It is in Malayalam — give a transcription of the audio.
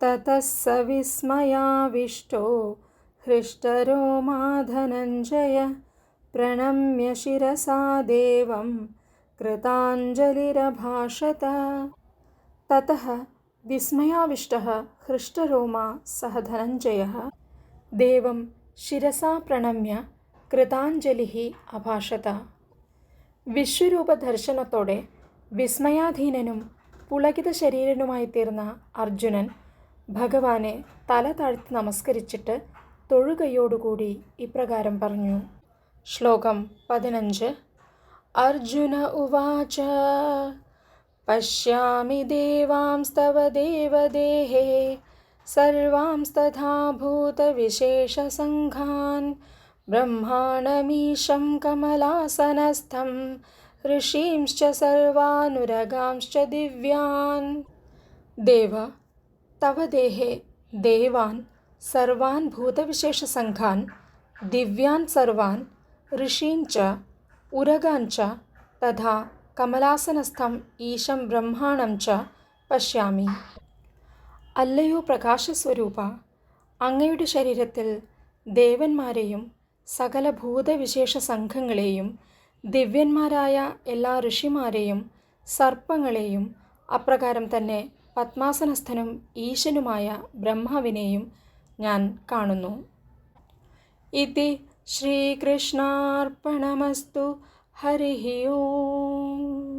ततः स विस्मयाविष्टो हृष्टरोमा धनञ्जय प्रणम्य शिरसा देवं कृताञ्जलिरभाषत ततः विस्मयाविष्टः हृष्टरोमा सः धनञ्जयः देवं शिरसा പ്രണമ്യ കൃതാഞ്ജലിഹി അഭാഷത വിശ്വരൂപ ദർശനത്തോടെ വിസ്മയാധീനനും പുളകിത ശരീരനുമായി തീർന്ന അർജുനൻ ഭഗവാനെ തല താഴ്ത്തി നമസ്കരിച്ചിട്ട് തൊഴുകയോടുകൂടി ഇപ്രകാരം പറഞ്ഞു. ശ്ലോകം പതിനഞ്ച്. അർജുന ഉവാച പശ്യാമി ദേവാംസ്തവ ദേവദേഹേ സർവാംസ്തഥാ ഭൂതവിശേഷസംഘാൻ ബ്രഹ്മാണമീശം കമലാസനസ്ഥം ഋഷീംശ്ച സർവാനുരഗാംശ്ച ദിവ്യാൻ. ദേവ തവ ദേഹേ ദേവാൻ സർവാൻ ഭൂതവിശേഷസംഘാൻ ദിവ്യാൻ സർവാൻ ഋഷീൻ ച ഉരഗാൻ ച തഥാ കമലാസനസ്ഥം ഈശം ബ്രഹ്മാണം ച പശ്യാമി. അല്ലയോ പ്രകാശസ്വരൂപ അങ്ങയുടെ ശരീരത്തിൽ ദേവന്മാരെയും സകല ഭൂതവിശേഷ സംഘങ്ങളെയും ദിവ്യന്മാരായ എല്ലാ ഋഷിമാരെയും സർപ്പങ്ങളെയും അപ്രകാരം തന്നെ പത്മാസനസ്ഥനും ഈശനുമായ ബ്രഹ്മാവിനെയും ഞാൻ കാണുന്നു. ഇതി ശ്രീകൃഷ്ണാർപ്പണമസ്തു ഹരി ഓം.